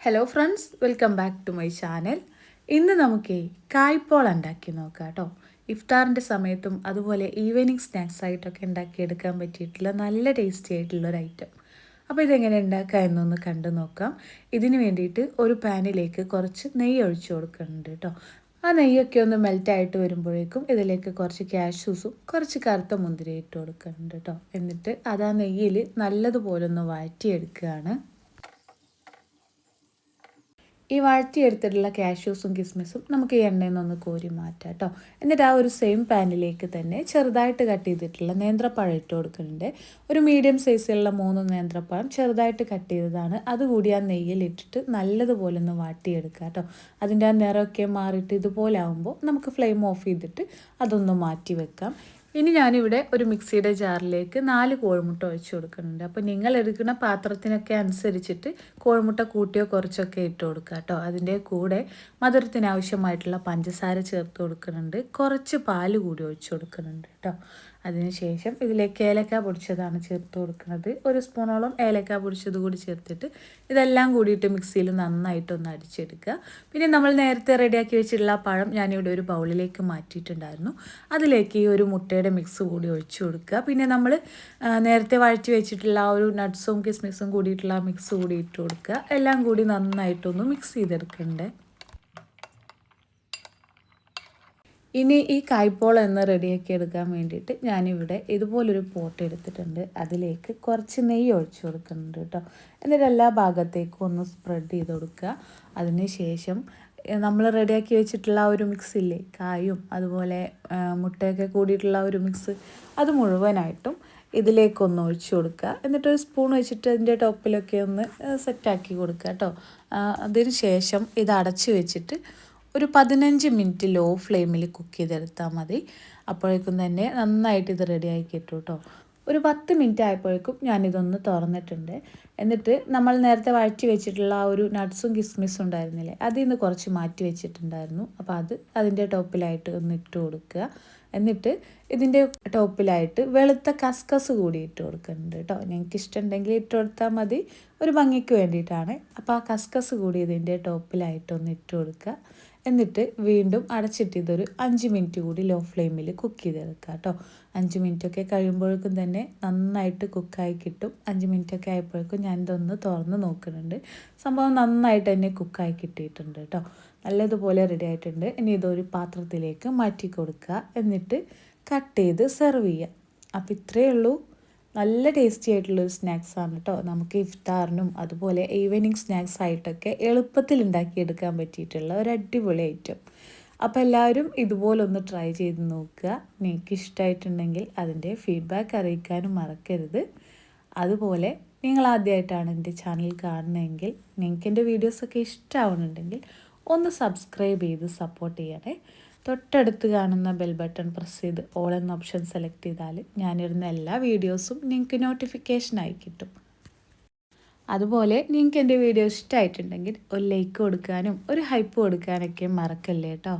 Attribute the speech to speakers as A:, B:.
A: Hello friends welcome back to my channel ഇന്ന് നമുക്ക് കായ്പോൾ ഉണ്ടാക്കി നോക്കാം കേട്ടോ. ഇഫ്താറിന്റെ സമയത്തും അതുപോലെ ഈവനിങ് സ്നാക്സ് ആയിട്ടൊക്കെ ഉണ്ടാക്കിയെടുക്കാൻ പറ്റിയിട്ടുള്ള നല്ല ടേസ്റ്റി ആയിട്ടുള്ള ഒരു ഐറ്റം അപ്പോൾ ഇതെങ്ങനെ ഉണ്ടാക്കുക എന്നൊന്ന് കണ്ടു നോക്കാം. ഇതിന് വേണ്ടിയിട്ട് ഒരു പാനിലേക്ക് കുറച്ച് നെയ്യ് ഒഴിച്ചു കൊടുക്കുന്നുണ്ട് കേട്ടോ. ആ നെയ്യൊക്കെ ഒന്ന് മെൽറ്റായിട്ട് വരുമ്പോഴേക്കും ഇതിലേക്ക് കുറച്ച് കാഷ്യൂസും കുറച്ച് കറുത്ത മുന്തിരി ഇട്ട് കൊടുക്കുന്നുണ്ട് കേട്ടോ. എന്നിട്ട് അത് ആ നെയ്യിൽ നല്ലതുപോലെ ഒന്ന് വഴറ്റിയെടുക്കുകയാണ്. ഈ വാഴ്ത്തിയെടുത്തിട്ടുള്ള കാഷ്യൂസും കിസ്മിസും നമുക്ക് ഈ എണ്ണയിൽ കോരി മാറ്റാം കേട്ടോ എന്നിട്ട് ആ ഒരു സെയിം പാനിലേക്ക് തന്നെ ചെറുതായിട്ട് കട്ട് ചെയ്തിട്ടുള്ള നേന്ത്രപ്പഴം ഇട്ട് കൊടുക്കുന്നുണ്ട്. ഒരു മീഡിയം സൈസിലുള്ള മൂന്ന് നേന്ത്രപ്പഴം ചെറുതായിട്ട് കട്ട് ചെയ്തതാണ്. അതുകൂടി ആ നെയ്യിൽ ഇട്ടിട്ട് നല്ലതുപോലെ ഒന്ന് വാട്ടിയെടുക്കുക കേട്ടോ അതിന്റെ ആ നിറമൊക്കെ മാറിയിട്ട് ഇതുപോലെ ആകുമ്പോൾ നമുക്ക് ഫ്ലെയിം ഓഫ് ചെയ്തിട്ട് അതൊന്ന് മാറ്റി വെക്കാം. ഇനി ഞാനിവിടെ ഒരു മിക്സിയുടെ ജാറിലേക്ക് നാല് കോഴിമുട്ട ഒഴിച്ചു കൊടുക്കുന്നുണ്ട്. അപ്പോൾ നിങ്ങൾ എടുക്കുന്ന പാത്രത്തിനൊക്കെ അനുസരിച്ചിട്ട് കോഴിമുട്ട കൂട്ടിയോ കുറച്ചൊക്കെ ഇട്ട് കൊടുക്കുക കേട്ടോ. അതിന്റെ കൂടെ മധുരത്തിനാവശ്യമായിട്ടുള്ള പഞ്ചസാര ചേർത്ത് കൊടുക്കുന്നുണ്ട്. കുറച്ച് പാൽ കൂടി ഒഴിച്ചു കൊടുക്കുന്നുണ്ട് കേട്ടോ. അതിനുശേഷം ഇതിലേക്ക് ഏലക്ക പൊടിച്ചതാണ് ചേർത്ത് കൊടുക്കുന്നത്. ഒരു സ്പൂണോളം ഏലക്ക പൊടിച്ചത് കൂടി ചേർത്തിട്ട് ഇതെല്ലാം കൂടിയിട്ട് മിക്സിയിൽ നന്നായിട്ടൊന്ന് അടിച്ചെടുക്കുക. പിന്നെ നമ്മൾ നേരത്തെ റെഡിയാക്കി വെച്ചിട്ടുള്ള പഴം ഞാനിവിടെ ഒരു ബൗളിലേക്ക് മാറ്റിയിട്ടുണ്ടായിരുന്നു. അതിലേക്ക് ഈ ഒരു മുട്ടയുടെ മിക്സ് കൂടി ഒഴിച്ചു കൊടുക്കുക. പിന്നെ നമ്മൾ നേരത്തെ വഴറ്റി വെച്ചിട്ടുള്ള ആ ഒരു നട്ട്സും കിസ്മിസും കൂടിയിട്ടുള്ള മിക്സ് കൂടി ഇട്ട് കൊടുക്കുക. എല്ലാം കൂടി നന്നായിട്ടൊന്ന് മിക്സ് ചെയ്തെടുക്കണ്ടേ. ഇനി ഈ കായ്പോള എന്ന് റെഡിയാക്കി എടുക്കാൻ വേണ്ടിയിട്ട് ഞാനിവിടെ ഇതുപോലൊരു പോട്ട് എടുത്തിട്ടുണ്ട്. അതിലേക്ക് കുറച്ച് നെയ്യ് ഒഴിച്ചു കൊടുക്കുന്നുണ്ട് കേട്ടോ. എന്നിട്ട് എല്ലാ ഭാഗത്തേക്കും ഒന്ന് സ്പ്രെഡ് ചെയ്ത് കൊടുക്കുക. അതിന് ശേഷം നമ്മൾ റെഡിയാക്കി വെച്ചിട്ടുള്ള ഒരു മിക്സ് ഇല്ലേ? കായും അതുപോലെ മുട്ടയൊക്കെ കൂടിയിട്ടുള്ള ഒരു മിക്സ് അത് മുഴുവനായിട്ടും ഇതിലേക്കൊന്ന് ഒഴിച്ചു കൊടുക്കുക. എന്നിട്ടൊരു സ്പൂൺ വെച്ചിട്ട് അതിന്റെ ടോപ്പിലൊക്കെ ഒന്ന് സെറ്റാക്കി കൊടുക്കുക കേട്ടോ അതിന് ശേഷം ഇത് അടച്ച് വെച്ചിട്ട് ഒരു പതിനഞ്ച് മിനിറ്റ് ലോ ഫ്ലെയിമിൽ കുക്ക് ചെയ്തെടുത്താൽ മതി. അപ്പോഴേക്കും തന്നെ നന്നായിട്ട് ഇത് റെഡിയായി കിട്ടും കേട്ടോ ഒരു പത്ത് മിനിറ്റ് ആയപ്പോഴേക്കും ഞാനിതൊന്ന് തുറന്നിട്ടുണ്ട്. എന്നിട്ട് നമ്മൾ നേരത്തെ വഴറ്റി വെച്ചിട്ടുള്ള ആ ഒരു നട്ട്സും കിസ്മിസും ഉണ്ടായിരുന്നില്ലേ അതിൽ നിന്ന് കുറച്ച് മാറ്റി വെച്ചിട്ടുണ്ടായിരുന്നു. അപ്പോൾ അത് അതിന്റെ ടോപ്പിലായിട്ട് ഒന്ന് ഇട്ട് കൊടുക്കുക. എന്നിട്ട് ഇതിന്റെ ടോപ്പിലായിട്ട് വെളുത്ത കസ്കസ് കൂടി ഇട്ട് കൊടുക്കുന്നുണ്ട് കേട്ടോ. ഞങ്ങൾക്ക് ഇഷ്ടമുണ്ടെങ്കിൽ ഇട്ട് കൊടുത്താൽ മതി. ഒരു ഭംഗിക്ക് വേണ്ടിയിട്ടാണ്. അപ്പോൾ ആ കസ്കസ് കൂടി ഇതിന്റെ ടോപ്പിലായിട്ട് ഒന്ന് ഇട്ട് കൊടുക്കുക. എന്നിട്ട് വീണ്ടും അടച്ചിട്ട് ഇതൊരു അഞ്ച് മിനിറ്റ് കൂടി ലോ ഫ്ലെയിമിൽ കുക്ക് ചെയ്തെടുക്കുക കേട്ടോ അഞ്ച് മിനിറ്റൊക്കെ കഴിയുമ്പോഴേക്കും തന്നെ നന്നായിട്ട് കുക്കായി കിട്ടും. അഞ്ച് മിനിറ്റൊക്കെ ആയപ്പോഴേക്കും ഞാൻ ഇതൊന്ന് തുറന്ന് നോക്കുന്നുണ്ട്. സംഭവം നന്നായിട്ട് തന്നെ കുക്കായി കിട്ടിയിട്ടുണ്ട് കേട്ടോ നല്ലതുപോലെ റെഡി ആയിട്ടുണ്ട്. ഇനി ഇതൊരു പാത്രത്തിലേക്ക് മാറ്റി കൊടുക്കുക എന്നിട്ട് കട്ട് ചെയ്ത് സെർവ് ചെയ്യുക. അപ്പോൾ ഇത്രയേ ഉള്ളൂ. നല്ല ടേസ്റ്റി ആയിട്ടുള്ളൊരു സ്നാക്സാണ് കേട്ടോ നമുക്ക് ഇഫ്താറിനും അതുപോലെ ഈവനിങ് സ്നാക്സ് ആയിട്ടൊക്കെ എളുപ്പത്തിൽ ഉണ്ടാക്കിയെടുക്കാൻ പറ്റിയിട്ടുള്ള ഒരു അടിപൊളി ഐറ്റം അപ്പോൾ എല്ലാവരും ഇതുപോലൊന്ന് ട്രൈ ചെയ്ത് നോക്കുക. നിങ്ങൾക്ക് ഇഷ്ടമായിട്ടുണ്ടെങ്കിൽ അതിന്റെ ഫീഡ്ബാക്ക് അറിയിക്കാനും മറക്കരുത്. അതുപോലെ നിങ്ങൾ ആദ്യമായിട്ടാണ് എന്റെ ചാനൽ കാണുന്നതെങ്കിൽ നിങ്ങൾക്ക് എന്റെ വീഡിയോസൊക്കെ ഇഷ്ടമാവുന്നുണ്ടെങ്കിൽ ഒന്ന് സബ്സ്ക്രൈബ് ചെയ്ത് സപ്പോർട്ട് ചെയ്യണേ. തൊട്ടടുത്ത് കാണുന്ന ബെൽ ബട്ടൺ പ്രസ് ചെയ്ത് ഓൾ എന്ന ഓപ്ഷൻ സെലക്ട് ചെയ്താൽ ഞാനിരുന്ന എല്ലാ വീഡിയോസും നിങ്ങൾക്ക് നോട്ടിഫിക്കേഷനായി കിട്ടും. അതുപോലെ നിങ്ങൾക്ക് എന്റെ വീഡിയോ ഇഷ്ടമായിട്ടുണ്ടെങ്കിൽ ഒരു ലൈക്ക് കൊടുക്കാനും ഒരു ഹൈപ്പ് കൊടുക്കാനൊക്കെ മറക്കല്ലേ കേട്ടോ